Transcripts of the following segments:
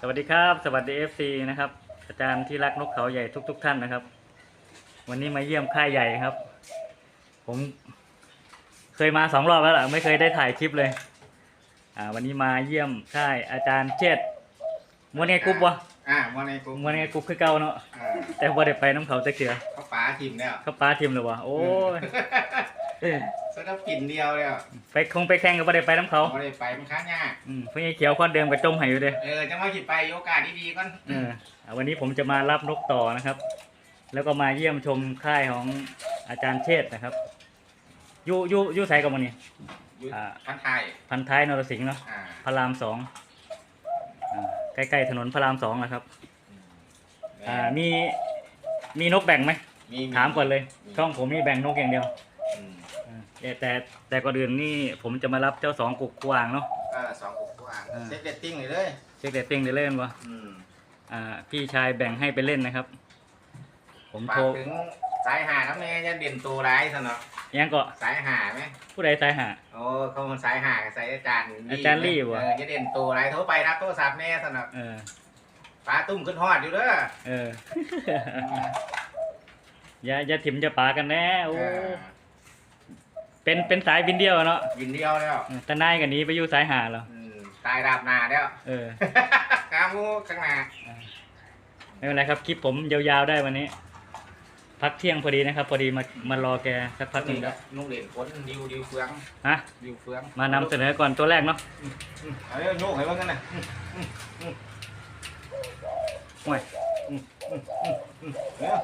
สวัสดีครับ สวัสดี FC นะครับอาจารย์ที่รักนกเขาใหญ่ทุกๆท่านนะครับ วันนี้มาเยี่ยมค่ายใหญ่ครับ ผมเคยมาสองรอบแล้วล่ะไม่เคยได้ถ่ายคลิปเลยอ่าวันนี้มาเยี่ยมค่ายอาจารย์เจษมวนไงกรุ๊ปวะอ่าวันในกลุ่มมวนไงกรุ๊ปคือเก่าเนาะอ่าแต่ว่าได้ไปน้ำเขาจะเกลือเขาป๋าทีมแล้วเขาป้าทีมเลยวะโอ้ย เอ้ยสนับกินเดียวเลยอะไปคงไปแข่งก็บ่ได้ไปน้ำเขาไม่ได้ไปมันค้างยากอืมเพื่อนเขียวคนเดิมกับจมใหายอยู่เด้เออจังว่าจิตไปโอกาสดีๆก่อนเอออะวันนี้ผมจะมารับนกต่อนะครับ แล้วก็มาเยี่ยมชมค่ายของอาจารย์เชษฐ์นะครับอยูอยูอยูไสกับมันนี่อยู่อ่าพันไทยพันท้ายนรสิงห์เนาะอ่าพระรามสองอ่าใกล้ๆถนนพระรามสองนะครับ อ่ามีมีนกแบ่งไหมมีถามก่อนเลยมีช่องผมนี่แบ่งนกอย่างเดียวอืมอ่า แต่แต่แต่ก่อนอื่นนี่ผมจะมารับเจ้าสองกุกกวางเนาะเออสองกุ๊กกวางอ่าเซ็ตเดตติ้งเลยเลยเช็คเดตติ้งได้เล่นวะอืมอ่าพี่ชายแบ่งให้ไปเล่นนะครับ ผมฝาโทรกถึงสายหาน้ำแม่จะเด่นตัวร้ายซะเนาะยังก็สายหาไหมผู้ใดสายหา โอ้เขามันสายหากับสายอาจารย์อาจารย์ลี่บ่ เออจะเด่นตัวร้ายโทรไปรับโทรศัพท์แน่ซะเนาะเออฟ้าตุ้มขึ้นฮอดอยู่เด้อเออ อย่าอย่าถิ่มจะปากันแน่โอ้ เออ เป็นเป็นสายบินเดียวเนาะกินเดียวแล้วเออแต่นายกันนี้ไปอยู่สายหาแล้วอืมตายดาบหนาแล้วเออกามูข้างหน้าไม่เป็นไรครับคลิปผมยาวๆได้วันนี้ พักเที่ยงพอดีนะครับ พอดีมามารอแกสักพักหนึงครับนุ่งเหรียญพ้นดิวดิวเฟืองฮะดิวเฟืองมานำเสนอก่อนตัวแรกเนาะอืมเอาเรื่องโยกให้ว่ากันนะห่วยเดี๋ยว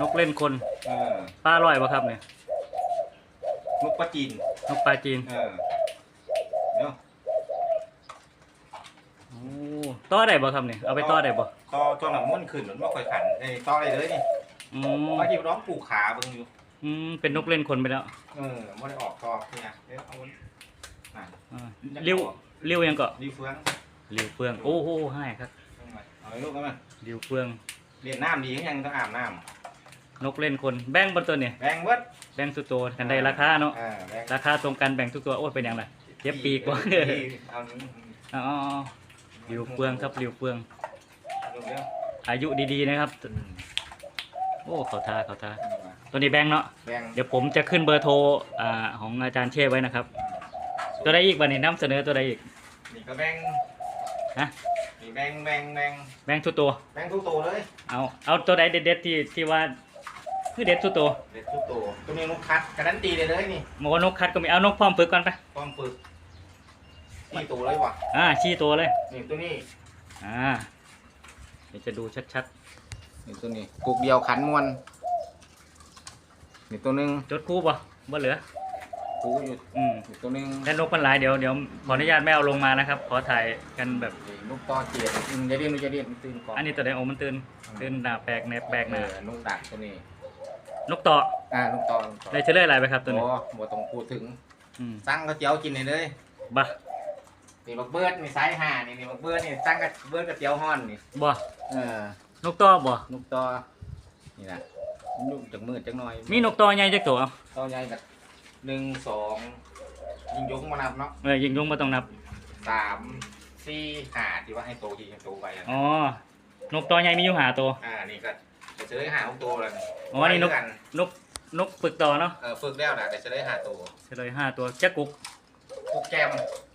นกเล่นคนเออป้าลอยวะครับเนี่ย นกปลาจีน นกปลาจีน เออเดี๋ยวโอ้ต่อได้บ่ครับเนี่ยเอาไปต่อได้บ่ต่อจนหนังมันขึ้นมันไม่ค่อยขันไอ้ต่ออะไรเลยนี่อืมเมื่อกี้ร้องปลูกขาเบิ่งอยู่ อืมเป็นนกเล่นคนไปแล้วเออไม่ได้ออกต่อเนี่ยเดี๋ยวเอามันอะอ่าริ้วริ้วยังเกาะดิวเฟืองริ้วเฟือง โอ้โหให้ครับเอามาเอาไอ้ลูกกันมาริ้วเฟือง เรียนน้ำดียังต้องอาบน้ นกเล่นคนแบ่งบนตัวเนี่ยำแบงเวิร์ดแบ่งสุดตัวกันได้ราคาเนาะอ่าแบงราคาตรงกันแบ่งทุกตัวโอ้ยเป็นอย่างไรเย็บปีกว่าเอาอ๋อริ้วเฟืองครับริ้วเฟือง ลูกเดียวอายุดีๆนะครับ อืมโอ้เขาทาเขาทาตัวนี้แบ่งเนาะแบงเดี๋ยวผมจะขึ้นเบอร์โทรอ่าของอาจารย์เช่ไว้นะครับ ตัวใดอีกวันนี้นำเสนอตัวใดอีก นี่ก็แบงฮะ นี่แบงแบงแบงแบ่งทุกตัว แบงทุกตัวเลยเอาเอาตัวใดเด็ดๆที่ที่ว่า คือเด็ดทุกตัวเด็ดทุกตัวตัวนี้นกคัดการันตีเลยเลยนี่หมอนกคัดก็มีเอานกพร้อมฝึกก่อนไปพร้อมฝึกนี่ตัวเลยว่ะอ่าชี้ตัวเลยนี่ตัวนี้อ่าเดี๋ยวจะดูชัดนี่ตัวนี้กุกเดียวขันมวนนี่ตัวหนึงๆจดคู่ป่ะบ่เหลือกูอยู่อืมนี่ตัวหนึงแต่นกมันหลายเดี๋ยวเดี๋ยวขออนุญาตไม่เอาลงมานะครับ ขอถ่ายกันแบบ นี่นกต่อเจียดอืมอย่าเรียนอย่าเรียนมันตื่นก่อนอันนี้ตัวใดโอ้มันตื่นตื่นหน้าแปลกแนบแปลกหน้าเออนกดักตัวนี้ นกต่ออ่านกต่อนกต่อได้เฉลยอะไรไปครับตัวนี้โอ้บ่ต้องพูดถึง อืมสั่งก๋วยเตี๋ยวกินเลยเลยบ่นี่บักเบิร์ดนี่ไซส์ห้านี่นี่บักเบิร์ดนี่สั่งกับเบิร์ดกับเตี๋ยวฮ้อนนี่ บ่เออนกต่อบ่นกต่อนี่นะนกจากมืดจากหน้อยมีนกต่อใหญ่จักตัวเอาต่อใหญ่กับหนึ่งสองยิงยกมานับเนาะเออยิงยุงมาต้องนับสามสี่ห้าที่ว่าให้โตยิงให้โตไปอะอ๋อนกต่อใหญ่มีอยู่หาตัวอ่านี่ก็ จะเฉลยหาหกตัวแล้วอ๋อนี่นกไปด้วยนกนกฝึกต่อเนาะเออฝึกแล้วนะแต่เฉลยหาตัวเฉลยห้าตัวจักกุกกุกแกม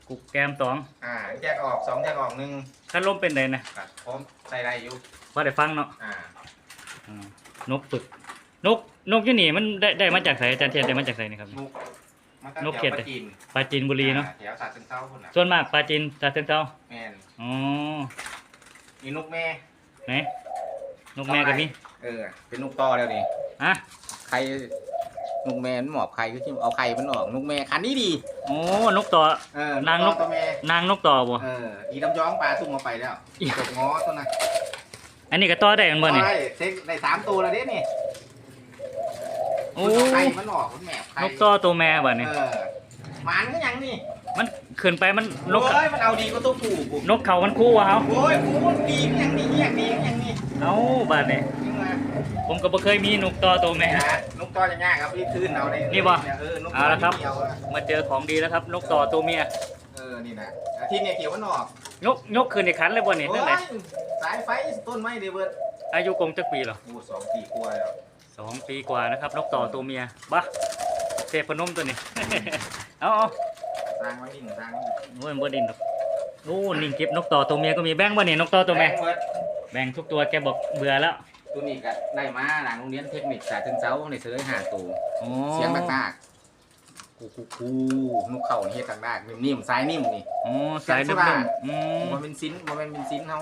กุกแกมสองอ่าแยกออกสองแยกออกหนึ่งคันลมเป็นไดนะกับพร้อมใส่ได้อยู่พอได้ฟังเนาะอ่าอ่านกฝึก นกนกที่นี่มันได้ได้มาจากไสอาจารย์เทียนได้มาจากไสนี่ครับนกมันก็นกแถเขียดวเลปยลาจีนปลาจีนบุรีเนาะอ่แถวสาดเชิงเซาคนน่ะส่วนมากปลาจีนตาเซนเต้าแม่นอ๋อนี่นกแม่ไหน นกแม่กับมีเออ เป็นนกต่อแล้วนี่อะไข่นกแม่มันหมอบไข่ก็ที่เอาไข่มันออกนกแม่คันนี้ดีโอ้นกต่อ เออนางนกตัวแม่นางนกต่อบ่เอออีลำยองปลาตุ้มมาไปแล้วอีตกง้อตัวน่ะอันนี้ก็ต่อได้กันบ่นี่ได้เซ็กได้สามตัวแล้วเด้นี่โอ้มันเอาไข่มันออกมันแหมบไข่นกต่อตัวแม่บ่นี่เออหมันก็ยังนี่มันขึ้นไปมันนนกกเอ้ยมันเอาดีกว่าตัวผู้กูนกเขามันคู่วะเฮาโอ้ยกูดีก็ยังดีก็ยังดีก็ยังนี่ เอ้าบาดนี่จริงมาผมก็บ่เคยมีนกต่อตัวแม่นะนกต่อจะยากครับพี่คืนเอาได้นี่บ่เออนกเอาละครับเดียวอะมาเจอของดีแล้วครับ นกต่อตัวเมีย เออ นี่นะอาที่เนี่ยเขียวมันออกยกยกคืนในขันเลยบ่นี่โอ้นั่นแหละยสายไฟต้นไม้เดเบิร์ดอายุกงจักปีเหรอโอ้สองปีกว่าแล้วสองปีกว่านะครับ นกต่อตัวเมียบ้าเทพนมตัวนี้ เอาเอาสร้างไว้ดิ่งสร้างโอ้ยบ่ดินดอกโอ้นิ่งเก็บนกต่อตัวเมียก็มีแบ่งบ่นี่นกต่อตัวแม่งเบิร์ด แบ่งทุกตัวแกบอกเบื่อแล้วตัวนี้ก็ได้มาหลังโรงเรียนเทคนิคสาถึงเช้าในเสือหาตัวโอ้เสียงต่างๆกูกูกูนกเข่าเฮ็ดต่างๆนิ่มๆซ้ายนิ่มนี่โอ้สายเสีนุ่ยงสว่างมๆอืมมันเป็นซินมันเป็นซินเขา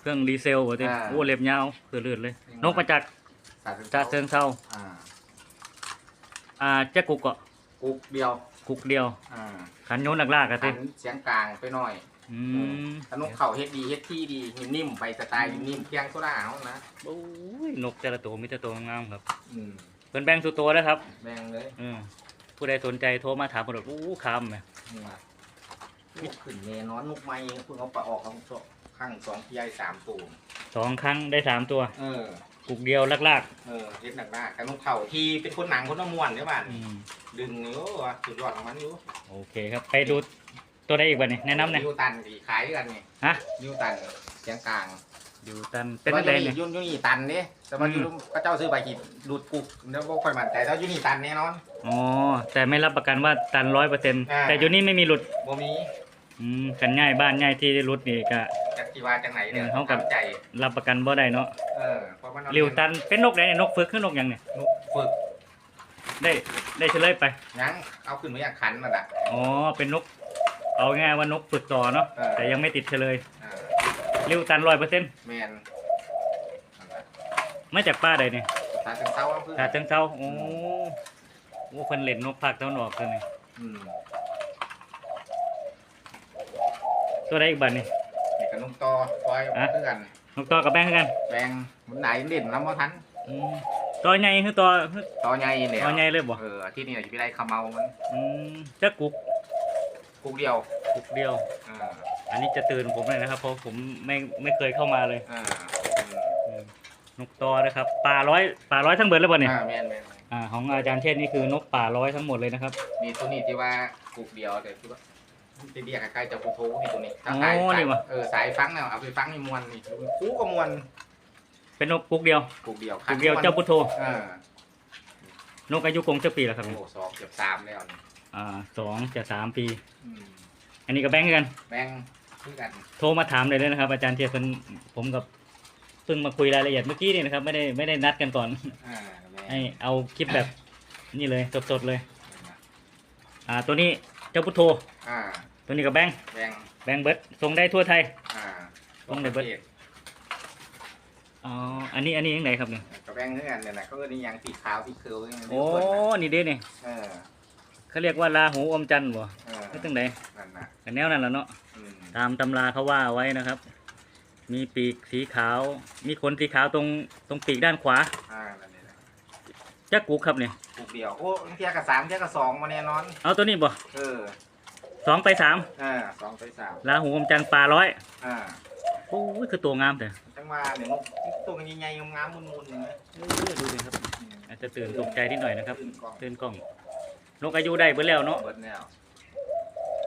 เครื่องดีเซลบ่ติอ่า โอ้เล็บยาวคือเลือดเลย นกมาจากสาถึงจากเชิงเซาอ่าอ่าแจ๊กกุกเกาะกุกเดียวกุกเดียว อ่าขันโยนหนักลากอะหัตินเสียงกลางไปหน่อยอืมถ้านกเข่าเฮ็ดดีเฮ็ดที่ดีนิ่มๆไปสไตล์นิ่มๆเพียงโซดาเอานะโอ้ยนกแต่ละตัวมีแต่ตัวงามๆครับอืมเพิ่นแบ่งตัวตัวนะครับ แบ่งเลยอืมผู้ใดสนใจโทรมาถามเพิ่นว่าอู้คำแหมนี่ว่าลูกขึ้นแน่นอนนกไม้เพิ่งเอาปลาออกเขาข้างสองพี่ใหญ่สามตัวสองครั้งได้สามตัวเออ กุกเดียวลากเออเฮ็ดหนักหน้ากันนกเข่าที่เป็นคนหนังคนน้ำมวนเนี่ยบ้านๆอืมดึงนิ้วว่ะสุดยอดของมันอยู่โอเคครับ ไปดู ตัวได้อีกบัดนี้แนะนำหน่อยนิ้วตันดีขายด้วยกันนี่ฮะนิ้วตันเสียงกลางดูตันเป็นแต่อะไรว่าเนี่ย ยุ่นยุ่นนี่ตันเด้แต่ว่าอืม ยุ่นพระเจ้าซื้อใบขีดดูดกุกแล้วบ่ค่อยมั่นใจแต่ยุ่นนี่ตันแน่นอน อ๋อแต่ไม่รับประกันว่าตันร้อยเปอร์เซ็นต์อ่า แต่อยู่นี่ไม่มีหลุดบ่มีอืมกันง่ายบ้านง่ายที่ได้หลุดนี่ก็จักกีว่าจังไหนเนี่ยเออเขากับทำใจรับประกันบ่ได้เนาะเออเพราะมันเอาริวตันเป็นนกไหนเนี่ยนกฝึกขึ้นนกหยังเนี่ยนกฝึกได้ได้เฉลยไปยังเอาขึ้นมาจากขันนั่นแหละอ๋อเป็นนก เอาง่ายว่านกฝึกต่อเนาะเออ แต่ยังไม่ติดเฉลยเออริวตันร้อยเปอร์เซ็นต์แมนนั่นแหละมาจากป้าใดเนี่ยตาถึงเศร้าเอาขึ้นตาเชิงเซาโอ้โหเพิ่นเล่นนกภาคตะวันออกตัวนี้อืมตัวใดอีกบัดนี่นี่กับนกต่อคอยอะเพื่อนนกต่อกับแบงค์คือกันแบงมันไหนเด่นน้ำมาทันอืมตัวใหญ่คือตัวคือต่อใหญ่เนี่ยตัวใหญ่เลยบ่เออที่นี่จะไปได้ขมเมามันอืมจะกุก กุกเดียวกุกเดียว อ่าอันนี้จะตื่นผมเลยนะครับ เพราะผมไม่ไม่เคยเข้ามาเลยอ่าอืมนกตอนะครับป่าร้อยป่าร้อยทั้งเบิดเลยบ่เนี่ยอ่าแมนแมนอ่าของอาจารย์เทศนี่คือนกป่าร้อยทั้งหมดเลยนะครับมีตัวนี้ที่ว่ากุกเดียวแต่ที่ว่าที่เรียกใกล้ๆจะพุทโธนี่ตัวนี้โอ้สายนี่ว่ะเออสายฟังเนี่ยเอาไปฟังในมวนนี่คู่กับมวนเป็นนกกุกเดียวกุกเดียวกุกเดียวเจ้าพุทโธอ่านกอายุกงเจ้าปีแล้วครับโอ้เนี่ยโหสองเกือบสามแล้วนี่ อ่าสองจะสามปี อืมอันนี้ก็แบงค์คือกัน แบงคือกันโทรมาถามเลยเลยนะครับ อาจารย์เทียบเป็นผมกับเพิ่งมาคุยรายละเอียดเมื่อกี้นี่นะครับ ไม่ได้ไม่ได้นัดกันก่อน อ่าแบงให้เอาคลิปแบบนี่เลยสดๆเลย อ่าตัวนี้เจ้าพุทโธอ่าตัวนี้กับแบงค์แบงแบงค์เบิร์ดส่งได้ทั่วไทย อ่าต้องได้เบิด อ๋ออันนี้อันนี้ยังไงครับเนี่ยกับแบงคือกันเนี่ยนะเขาก็นี่ยังสีขาวสีเขียวนี่มันโอ้นี่เด้นี่เออ เขาเรียกว่าลาหูอมจันทร์บ่เออไม่ตั้งไหนนั่นนะกันแนวนั่นแหละเนาะ อืมตามตำราเขาว่าไว้นะครับ มีปีกสีขาว มีขนสีขาวตรงตรงปีกด้านขวาอ่านั่นนี่นะจักกุกครับเนี่ยกุกเดียวโอ้เทียกับสามเทียกับสองมาแน่นอน เอาตัวนี้บ่เออสองไปสามอ่าสองไปสามลาหูอมจันทร์ปลาร้อยอ่าโอ้ยคือตัวงามแต่จังว่าเนี่ยนกตัวกันใหญ่ๆงามๆมุนๆอย่างเงี้ยเออดูดิครับ อาจจะตื่นตกใจนิดหน่อยนะครับขึ้นกล้อง ตื่นกล้อง นกอายุได้เบิ่แล้วเนาะ เบิดแล้ว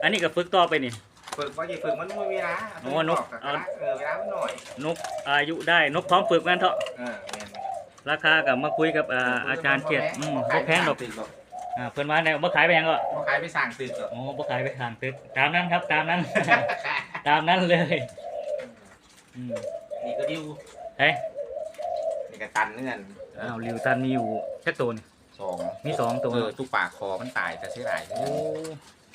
อันนี้ก็ฝึกต่อไปนี่ ฝึกว่าจะฝึกมันไม่มีเวลาโอ้นก เออเออเวลามันหน่อยนกอายุได้นกพร้อมฝึกงั้นเถอะเออแม่นราคากับมาคุยกับอ่าอาจารย์เกียรติอืมบ่แพงดอกตึกหรอกอ่าเพิ่นว่าแนวบ่ขายไปหยังก็บ่ขายไปสั่งตึกหรอก อ๋อบ่ขายไปทางตึกตามนั้นครับตามนั้น ตามนั้นเลยอืมนี่ก็ดิวเฮ้ยนี่ก็ตันเนื่อนอ้าวริวตันมีอยู่แค่ตัวนี่ สองมีสองตัว เออทุกปากคอมันตายจะเสียดายโอ้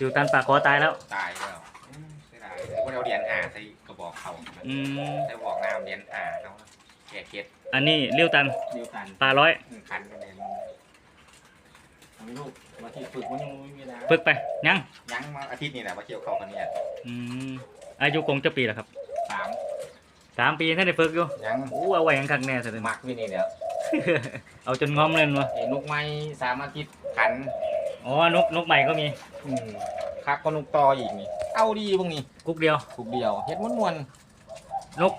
ริวตันปากคอตายแล้ว ตายแล้วอืมเสียดายพวกเราเรียนอ่าใส่กระบอกเขาอืม ใส่บอกน้ำเรียนอ่าเขาแก่เก็ดอันนี้ริวตันเดียวกันปลาร้อยอืมคันกันเลยทำให้ลูกมาที่ฝึกมันยังไม่มีเวลาฝึกไปยังยังมาอาทิตย์นี้แหละมาเที่ยวเขากันเนี่ยอืมอายุคงจะปีแล้วครับสามสามปีท่านได้ฝึกอยู่ยังอู้เอาไว้ยังคักแน่สุดเลยมักวินี่เดี๋ยว เอาจนงอมเลยเนาะไอ้นกไม้สามอาทิตย์ขันอ๋อนกนกใหม่ก็มีอืมคักก็นกต่ออีกนี่ เอาดีพวกนี้กุ๊กเดียว ถูกเดียวเฮ็ดม้วนมวนนก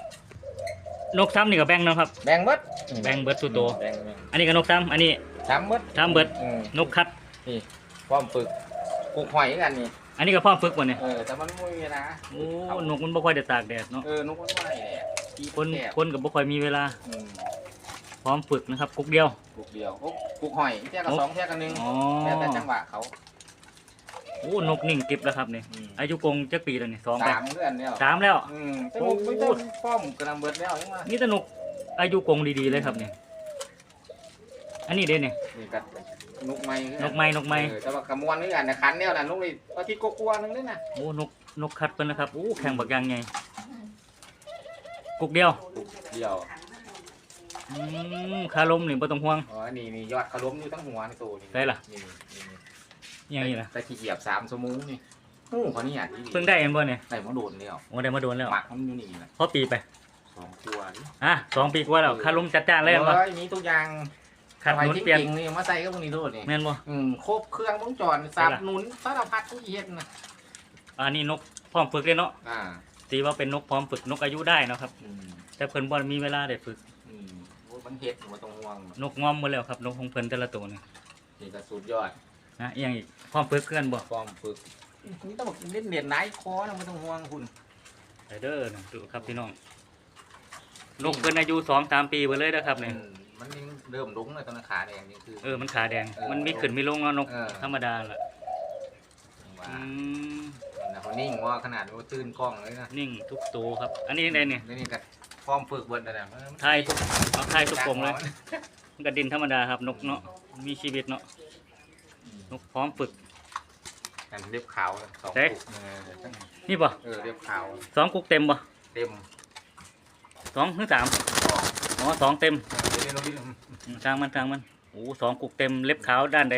นกซ้ำนี่กับแบงค์เนาะครับ ๆแบ่งเบิดแบ่งเบิดตัวโตแบ่งแบ่งอันนี้ก็นกซ้ำอันนี้ สามเบิดซ้ำเบิด อืมนกคัด ความฝึกปลูกหอยกันนี่ อันนี้ก็พร้อมฝึกบ่เนี่ยเออ แต่มันไม่มีเวลาโอ้นกมันบ่ค่อยได้ตากแดดเนาะเออนกมันไม่แหละที่คนแคบคนก็บ่ค่อยมีเวลา อืม พร้อมฝึกนะครับกุ๊กเดียว กุกเดียวกุ๊กกุกหอยแค่กับสองแค่กับหนึ่งอ๋อ แล้วแต่จังหวะเขาโอ้นกนิ่งกิบแล้วครับนี่อืมอายุกงจักปีแล้วนี่สองไปสามเดือนแล้วสามแล้ว อืมแต่ผมไม่ต้องป้อมกระดำเบิดแล้วยังมานี่แตนกอายุกงดีๆเลยครับเนี่ยอันนี้เด้เนี่ยนี่กันกไม้นกไม้นกไม้เออแต่ว่ากระมวลนี่กันนะคันเนี่ยนะนกนี่อาทิตย์กว่าๆนึงนี่นะโอ้นกนกคัดเพิ่นนะครับโอ้แข่งบักอยางไงกุกเดียวกุกเดียว อืมคาลมนี่บ่ต้องห่วง อ๋อ นี่นี่ยอดขล้มอยู่ทั้งหัวในตัวนี่ได้ล่ะ นี่นี่นี่อย่างนี้ล่ะแต่ขี้เหยียบสามชั่วโมงนี่โอ้เขานี่อะที่เพิ่งได้เห็นบ่เนี่ยได้มาโดนแล้วโอ้ได้มาโดนแล้วหมักมันอยู่นี่แหละพอปีไปสองตัวนี่อะสองปีกว่าแล้วคาลมจัดจ้านเลยเห็นบ่โอ้ยมีทุกอย่างขัดหนุนที่เปลี่ยนจริงนี่มาใส่ก็พวกนี้โดดนี่แม่นบ่อืมครบเครื่องวงจรสับหนุนสารพัดทุกเฮ็ดนะอันนี้นกพร้อมฝึกเลยเนาะอ่าตีว่าเป็นนกพร้อมฝึกนกอายุได้เนาะครับ อืมแต่เพิ่นบ่มีเวลาได้ฝึก อืมโอ้ยมันเฮ็ดมาตรงห่วงนกงอมหมดแล้วครับนกของเพิ่นแต่ละตัวนี่นี่ก็สุดยอดนะอีหยังอีกพร้อมฝึกเพื่อนบ่ฟอร์มฝึกนี่ต้องบอกเล่นเด่นไหนคอนะไม่ต้องห่วงคุณไปเด้อนะดูครับพี่น้องนกเพิ่นอายุสองสามปีไปเลยนะครับเนี่ยอืมมันยังเริ่มลุ้งเลยตอนนนขาแดงนี่คือ เออมันขาแดงเออมันมีขึ้นมีลงเนาะนกเออธรรมดาล่ะว่าอืมนะเขานิ่งว่าขนาดว่าตื่นกล้องเลยนะนิ่งทุกตัวครับ อันนี้ยังไงเนี่ยแล้วนี่ ก็ฟอร์มฝึกเบิดนะนะไทยทุกเอาไทยทุกกลมเลยมันก็ดินธรรมดาครับ นกเนาะมีชีวิตเนาะนกพร้อมฝึกกันเรียบขาวสองเอ๊ะกุกเออนี่บ่เออเรียบขาวสองกุกเต็มบ่เต็มสองหรือสามอ๋อสองเต็มเดี๋ยวนี้เราดิอืมช่างมันช่างมันโอ้สองกุกเต็มเล็บขาวด้านใด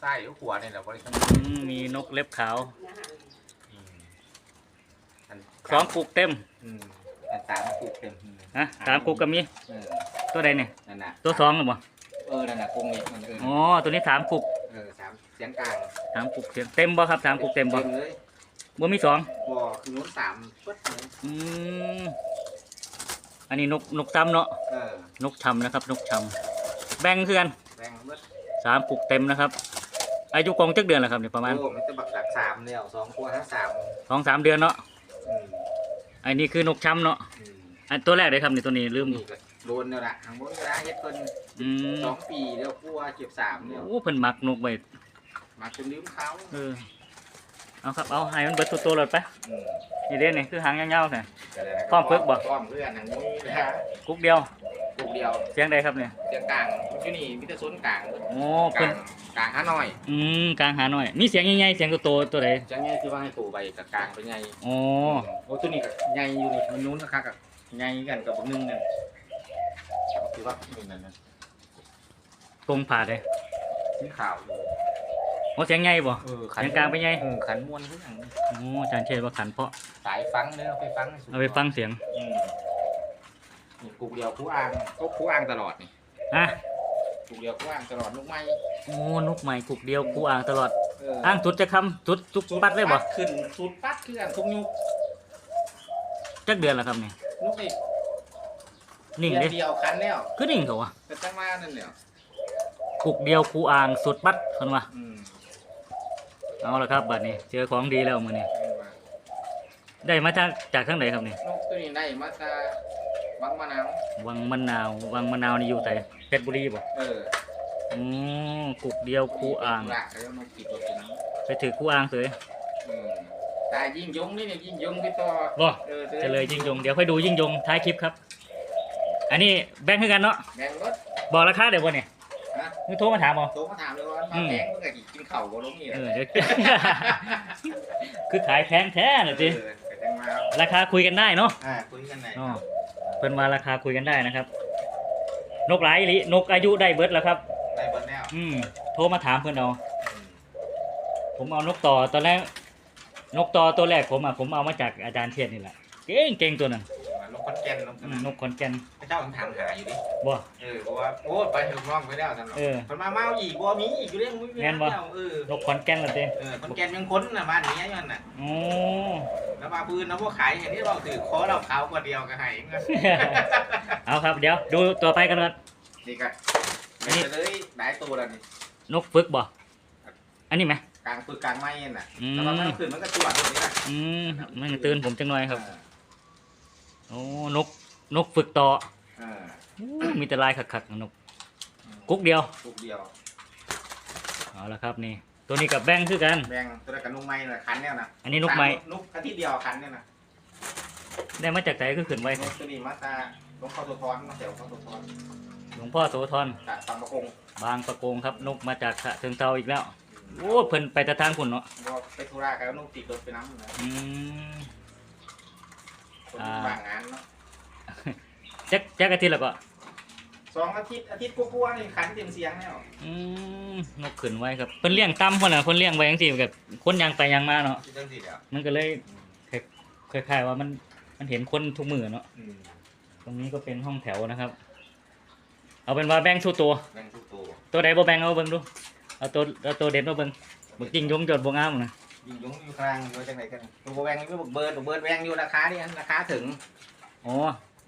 ไส้หรือขวาเนี่ยแหละบริษัทอืมมีนกเล็บขาวสองกุกเต็ม อืมอันสามกุกเต็มอืมนะสามกุกก็มีเออตัวใดเนี่ยนั่นน่ะตัวสองหรือบ่เออนั่นน่ะกงนี่มันเอออ๋อตัวนี้สามกุกเออสามเสียงกลางสามกุกเต็มเต็มบ่ครับสามกุกเต็มบ่เต็มเลยบ่มีสองบ่คือนู้นสามปึ๊ดเลยอืมอันนี้นกนกซ้ำเนาะเออนกชำนะครับ นกชำแบ่งคือกันแบ่งปึ๊ดสามกุกเต็มนะครับ อายุกองจักเดือนแล้วครับเนี่ยประมาณโอ้มันจะบักดักสามแล้วสองตัวทั้งสามสองสามเดือนเนาะอืม อันนี้คือนกชำเนาะอืมอันตัวแรกเลยครับนี่ตัวนี้ลืมนี่ก็โดนแล้วล่ะทางบนก็ได้เฮ็ดเพิ่นอืมสองปีแล้วกลัวเก็บสามแล้วโอ้เพิ่นมักนกไว้มาจนลืมเขาเออเอาครับเอาให้มันเบิดตัวตัวเลยไปอืมนี่เด้นี่คือหางยาวๆเนี่ยก็เลยนะพร้อมฝึกบ่ พร้อมเพื่อนทางนี้นะฮะกุกเดียว กุกเดียวเสียงใดครับเนี่ยเสียงกลางอยู่นี่มีแต่โซนกลางโอ้กเพิ่ลานงกลางฮานอยอืมกลางหาหน่อย มีเสียงใหญ่ๆเสียงตัวโตตัวใดจะง่ายคือว่าให้ตู่ไปกับกลางเป็นไงโอ้โอ้ตัวนี้กับไงอยู่นี่มันนู้นนะคะกับไงกันกับบักนึงเนี่ยคือว่าเป็นนั่นนะตรงผ่าเลยสีขาวอยู่โอ้เสียงใหญ่บ่ เออเสียงกลางเป็นไง เออขันม้วนทุกอย่างโอ้อาจารย์เชษว่าขันเพราะสายฟังเนี่ยเอาไปฟังให้สุดเอาไปฟังเสียง อืม นี่กูเดียวคู่อ่างก็คู่อ่างตลอดนี่อะกูเดียวคู่อ่างตลอดลูกไม้โอ้นกใหม่กุกเดียวกูอ่างตลอดเอออ่างจุดจะคำจุดจุกปัดเลยบ่ขึ้นสุดปัดคือกันทุกยุกจักเดือนแล้วครับนี่นุกนี่นิ่งเดีเด้ยวเดียวคันแล้วคือนิ่งเขาวะแต่จังมานั่นเนี่ยกุกเดียวกูอ่างสุดปัดคนวะอืมเอาละครับบัดนี้ เจอของดีแล้วมื้อนี้ เอามาได้มาจากจากทางไหนครับนี่นกตัวนี้ได้มาจาก บางมะนาววังมะนาว วังมะนาวนี่อยู่ไสเพชรบุรีบ่เอออืมกุกเดียวกูอ่างละแล้วนกติดตัวจริงไปถือกูอ่างเสยเออตายยิ่งยงนี่เนี่ยยิ่งยงไปต่อบ่เออจะเลยยิ่งยงเดี๋ยวค่อยดูยิ่งยงท้ายคลิปครับ อันนี้แบ่งให้กันเนาะแบ่งรถบอกราคาเดี๋ยวบ่เนี่ยนะมึงโทรมาถามบ่โทรมาถามเลยว่าอืมามแพงเมื่อกี้กินเข่าวก็ล้มนี่แหเอละอเดี๋ยวคือขายแพงแท้น่ะจิเออแต่จังมาราคาคุยกันได้เนาะอ่าคุยกันไหนอยอ๋อ เพิ่นมาราคาคุยกันได้นะครับ นกหลายอีหลินกอายุได้เบิดแล้วครับ ได้เบิร์แล้วอืมโทรมาถามเพิ่นเอาอืมผมเอานกต่อตอนแรกนกต่อตัวแรกผมอะผมเอามาจากอาจารย์เทียนนี่แหละเก่งเก่งตัวนั้น นกคอนแกนนกอืมนกขอนแก่นพระเจ้าต้องถามหาอยู่ดิบ่ เออเพราะว่าโอ้ไปถึงร่องไปแล้วจังหรอเออคนมาเมาอีกบ่มีอีกอยู่เรื่องมึงแม่นบ่ เออนกขอนแก่นล่ะเต้เออคนแกนยังค้นน่ะบ้านนี้ยันน่ะโอ้แล้วมาปืนนะพวกขายเห็นที่เราถือคอเราขาวกว่าเดียวก็ให้เองนะเอาครับเดี๋ยวดูต่อไปกันก่อนนี่ก็อันนี้นี่เลยหลายตัวแล้วนี่นกฝึกบ่อันนี้ไหมกลางฝึกกลางไม้น่ะอืมแล้วก็มันขึ้นมันก็จวดตรงนี้นะอืมมันก็ตื่นผมจังหน่อยครับ เออ โอ้นกนกฝึกต่อเอออู้มีแต่ลายขักๆนกกุ๊กเดียวลูกเดียว เอาละครับนี่ ตัวนี้กับแบงค์คือกัน แบงตัวนั้นกับนุ่งไม้น่ะคันเนี่ยนะอันนี้นกไม้นุกอาทิตย์เดียวคันเนี่ยนะได้มาจากไหนก็ขึ้นไว้นกตัวนี้มาตาลงเข้าตัวทอนมาแถวเข้าตัวทอนหลวงพ่อโสธรกะฟังประกงบางประกงครับนกมาจากฉะเชิงเทราอีกแล้วโอ้เพิ่นไปแต่ทางคุณเนาะก็ไปธุระกันนกติดรถไปน้ำนะอืม คนอ่าบางงานเนาะแจ็คแจ็คอาทิตย์แล้วก็ สองอาทิตย์อาทิตย์กลัวาๆนี่คันเต็มเสียงแล้วอืมนกขึ้นไว้ครับเพิ่นเลี้ยงต่ำคนน่ะเพิ่นเลี้ยงไว้จังซี่แบบคนยางไปยางมาเนาะคิดจังสิแล้วมันก็เลยคล้ายๆว่ามันมันเห็นคนทุกมือเนาะอืมตรงนี้ก็เป็นห้องแถวนะครับ เอาเป็นว่าแบ่งสู้ตัว แบ่งทุกตัวตัวใดบ่แบ่งเอาเบิ่งดูเอาตัวเอาตัวเด็ดมาเบิ่งบึกจริงยงจดบ่งามนะ ยิงยงอยู่กลางว่าจังไหนกันตัวแบงอยู่เบิร์ดตัวเบิร์ดแบงอยู่ราคานี่ราคาถึงอ๋อ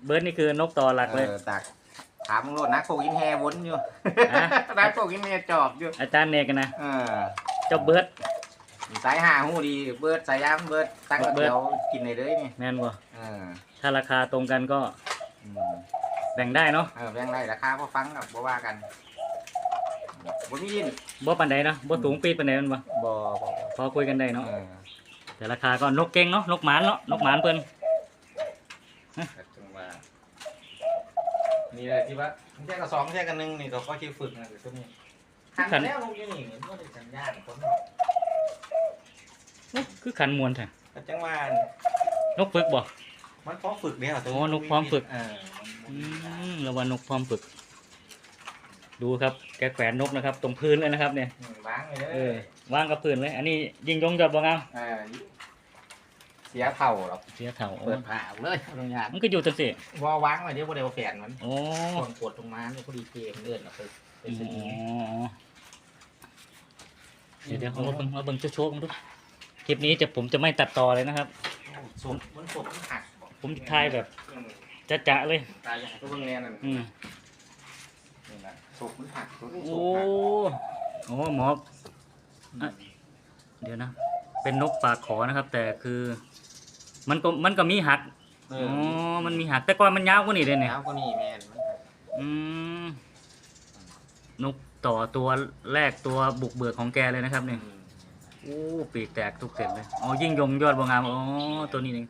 เบิร์ดนี่คือนกต่อหลักเลย ออตักถามมึงโลดนะโคกินแฮวนอยู่ฮะนะโคกินแฮจอบอยู่อาจารย์เนกนะเออเจ้าเบิร์ด สายหาหูดีเบิร์ดสายยามเบิร์ดตั้งกระเบิร์ดเดียวกินในเลยนี่แม่นบ่เออถ้าราคาตรงกันก็อืมแบ่งได้เนาะเออแบงไรราคาพอฟังกับบ่ว่ากันบ่มีดินบ่ปานใดเนาะบ่สูงปีดปานใดแมันบ่บ่บ่ พอคุยกันได้เนาะเออแต่ราคาก็นกเก่งเนาะนกหมานเนาะนกหมานเพิ่นก็จังว่านี่เลยที่ว่าไม่ใช่กับสองไม่ใช่กับหนึ่งนี่เราก็คิดฝึกนะคือตัวนี้ขันแล้วลงอยู่นี่เหมือนว่าได้สัญญาณคนเนาะโอ้คือขันมวนแท้ก็จังว่านกฝึกบ่มันพร้อมฝึกแล้วตัวโอ้นกพร้อมฝึกเอออืมระวังนกพร้อมฝึก ดูครับแกแขวนนกนะครับ ตรงพื้นเลยนะครับ เนี่ยอืมวางเลยเออวางกับพื้นเลย อันนี้ยิงยงจอดบ่งามเออเสียเท่าหรอกเสียเถ่าเปิดผ่าเลยตรงนี้มันก็อยู่จังสิว่าวางไว้เดี๋ยวบ่ได้เอาแฝนมันโอ้คนกดตรงมาเนี่ยพอดีเกมเลื่อนออกไปไปอ๋ซื้ออเดี๋ยวเดี๋ยวเอามาเบิ่งมาเบิ่งโชว์ๆกันดูคลิปนี้จะผมจะไม่ตัดต่อเลยนะครับ สมมันสมมันหักบอกผมจะทายแบบอืมจะๆเลยตายอย่างก็เบิ่งแน่นั่นอืม นี่นะสมมันหักตัวนี้สโอ้มหักโอ้หมอ อะ เดี๋ยวนะ เป็นนกปากขอนะครับ แต่คือ มันก็มันก็มีหักเออ๋ออมันมีหักแต่ก่อนมันยาวกว่านี้เลยเนี่ย แล้วก็นี่แม่นมันหักอืมนกต่อตัวแรกตัวบุกเบิกของแกเลยนะครับเนี่ย อืมโอ้ปีกแตกทุกเส้นเลย อ๋อยิ่งยงยอดบางาม อ๋อตัวนี้เอง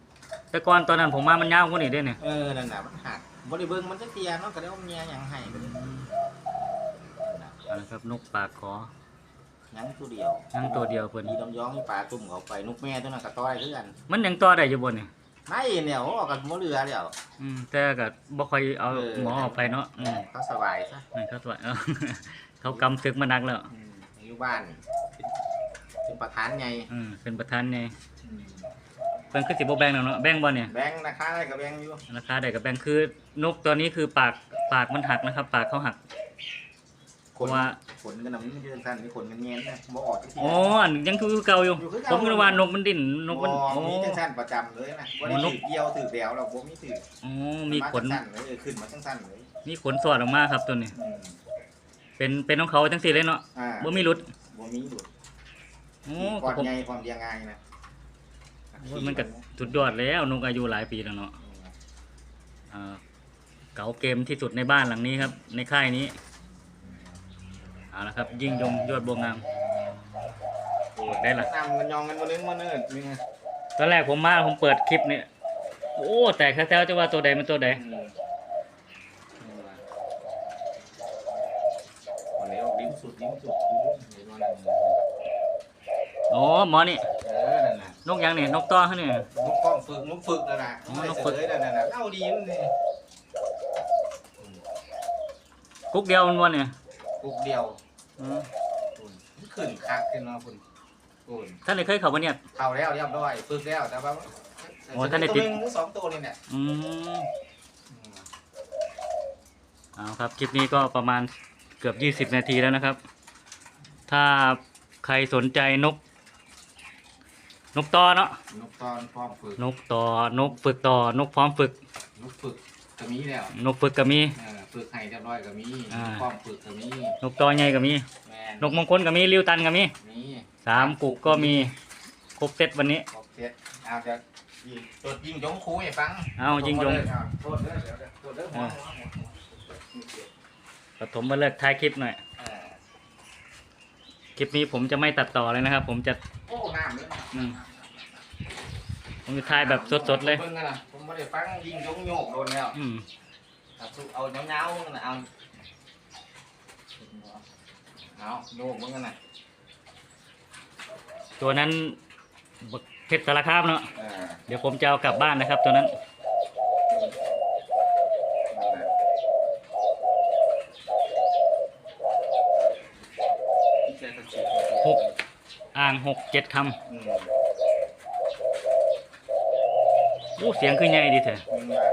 แต่ก่อนตอนนั้นผมมามันยาวกว่านี้เด้เนี่ย เออนั่นน่ะมันหักบ่ได้เบิ่งมันจะเตียเนาะก็ได้เอาเมียหยังให้ก็ได้เอา ละครับนกปากขอหยังตัวเดียวนั่งตัวเดียวเพิ่นมีดำย้องมีปลาตุ่มเขาไปนกแม่ตัวนั้นก็ต้อยคือกันมันยังต่อได้อยู่บนเนี่ยไม่เนี่ยโอ้ก็บ่เหลือแล้วอืมแต่ก็บ่ค่อยเอาเออหมอออกไปเนาะอืมเขาสบายซะนั่นเขาสวยเออเขากำศึกมานักแล้วอืมอยู่บ้านเป็นเป็นประธานไงอืมเป็นประธานไงเพิ่นคือสิบ่แบ่งแล้วเนาะแบ่งบ่เนี่ยแบงค์ราคาอะไรก็แบงค์อยู่ราคาได้กับแบ่งคือนกตัวนี้คือปากปากมันหักนะครับ ปากเขาหัก ขนว่า ขนกันน่ะมันยืนสั้นมีขนกันเงี้ยนะบ่ออกจักทีอ๋ออันยังคือเก่าอยู่อยู่คือผเก่ามก็ว่านกมันดิ้นนกมันบ่โอ้มีจังสั้นประจำเลยนะบ่ได้อ๋อนถืกอเกี่ยวถือแดวเราบ่มีถืออ๋อมีขนาจังสั้นเลยเออขึ้นมาจังสั้นเลยมีขนสอดออกมาครับตัวนี้ อืมเป็นเป็นของเขาจังสี่เลยเนาะอ่าบ่มีหลุดบ่มีดุดโอ้ก่อนผม ใหญ่ความเรียงง่ายนะโอ้ยมันก็ สุดยอดแล้วนกอายุหลายปีแล้วเนาะอืมอ่าเก๋าเกมที่สุดในบ้านหลังนี้ครับ ในค่ายนี้ เอาละครับ ยิ่งยงยอดบัวงามได้ละนำกันยองกันมานึงมาเนิ่นนี่ไงตอนแรกผมมาผมเปิดคลิปเนี่ยโอ้แต่แท้ๆจะว่าตัวใดมันตัวใดอืมนี่ว่ะวันนี้ออกดิ้มสุดดิ้มสุดคือเห็นว่านั่นอ๋อหมอนี่เออนั่นน่ะนกยังนี่นกต้อเขาเนี่ยนกกล้องฝึกนกฝึกแล้วนะอ๋อไม่นกเสฝึกยนั่นน่ะเล่าดีมันนี่กุ๊กเดียวมันวันเนี่ย กุกเดียวอืมคุณขึ้นคักขึ้นมาคุณคุณท่านได้เคยเข้ามาเนี่ย เข้าแล้วเรียบร้อยฝึกแล้วแต่ว่าโอ้ท่านได้ติด ตัวหนึ่งหรือสองตัวนี่เนี่ยอืมอืมเอาครับ คลิปนี้ก็ประมาณเกือบยี่สิบ20 นาทีแล้วนะครับ ถ้าใครสนใจนก นกต่อเนาะนกตอนพร้อมฝึกนกต่อนกฝึกต่อนกพร้อมฝึก นกฝึก ก็มีแล้วนกฝึกก็มี เออฝึกให้เรียบร้อยก็มีอ่าพร้อมฝึกก็มีนกต่อใหญ่ก็มี แม่นกมงคลก็มีริ้วตันก็มีมีสามกุกก็มีครบเซตวันนี้โอเคเอาจะยิงตัวยิงยงคูให้ฟังเอายิงยง โทษเด้อเดี๋ยวเดี๋ยวโทษเด้อหัวหัวหัวหัวปฐมมาเลิกท้ายคลิปหน่อย เออคลิปนี้ผมจะไม่ตัดต่อเลยนะครับ ผมจะโอ้น้ำเลยอืมผมจะถ่ายแบบสดๆเลย บิ่งกันนะ ไม่ได้ฟังยิงยงโยกโดนแล้วอืมครับเอาเงาๆมึงนะเอาเอาโยกมึงกันนะตัวนั้นบักเพชรสารคามเนาะเออเดี๋ยวผมจะเอากลับบ้านนะครับ ตัวนั้นหก อ่างหกเจ็ดคอืมำโอ้เสียงขึ้นใหญ่ดีเถอะมึงว่า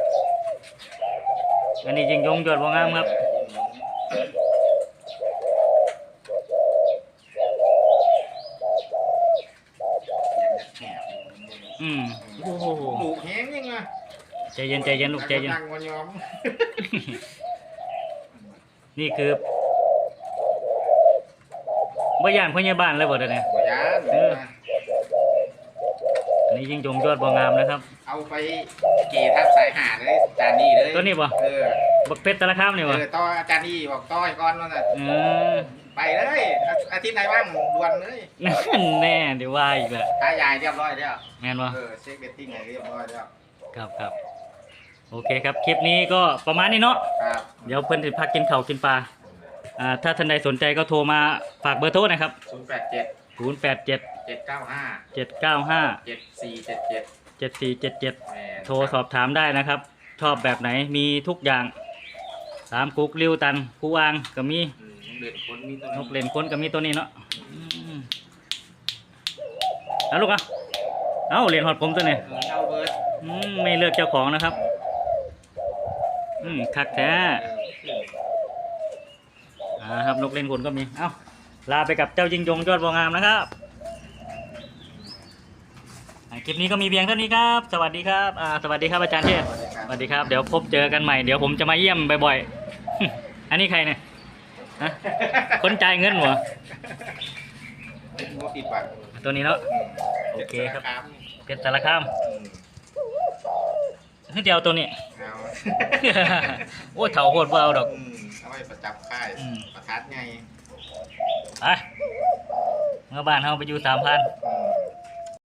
อันนี้ยิงยงยอดว่างามครับอืมโอ้โหหมูแห้งยังไงใจเย็นใจเย็นลูกใจเย็นนั่งวันยอมนี่คือบ่ย่านพยาบาลเลยบ่เด้อเนี่ย บ่ยานเอออั นี่ยิ่งยงยอดบองามนะครับ เอาไปเกทับสายหาเลยจานนี้เลยตัวนี้บ่เออบักเพชรตะละข้ามนี่บ่เออต่อจานนี้บอกต่อยก้อนว่นน่ะเออไปเลยอาทิตย์ไหนว่างด่วนเลยแน่เดี๋ยวว่าอีกแหละตาหญ่เรียบร้อยแล้วแม่นบ่เออเช็คเบตติ้งให้เรียบร้อยแล้วครับครับโอเคครับคลิปนี้ก็ประมาณนี้เนาะเดี๋ยวเพื่อนจะพักกินข้าวกินปลาอ่าถ้าท่านใดสนใจก็โทรมาฝากเบอร์โทรนะครับ087 087 เจ็ดเก้าห้าเจ็ดเก้าห้าเจ็ดสี่เจ็ดเจ็ดเจ็ดสี่เจ็ดเจ็ดโทรสอบถามได้นะครับ ชอบแบบไหนมีทุกอย่างสามกุ๊กริ้วตันคู่อางก็มีนกเล่นค้นก็มีตัวนี้เนาะอืมเอาลูกอะเอาเหรียญหอดผมตัวนี้ร์ดมไม่เลือกเจ้าของนะครับ อืมคักแท้อ่าครับนกเล่นคนก็มี เอ้า ลาไปกับเจ้ายิงยงยอดบอวงามนะครับ ลิปนี้ก็มีเพียงเท่านี้ครับ สวัสดีครับอ่าสวัสดีครับอาจารย์เทศสวัสดีครับ เดี๋ยวพบเจอกันใหม่ เดี๋ยวผมจะมาเยี่ยมบ่อยๆ อันนี้ใครเนี่ยฮะคนจ่ายเงินหัวงบปิดบัตรตัวนี้เนาะอืมโอเคครับจ็ดสาขาเพชรสารคามอืมให้เดียวตัวนี้เอาโอ้ยเถาโหดว่าเอาดอกอืมเอาไว้ประจับค่ายอืมประทัดไง ไปเมื่อบ้านเฮาไปอยู่สามพันอืม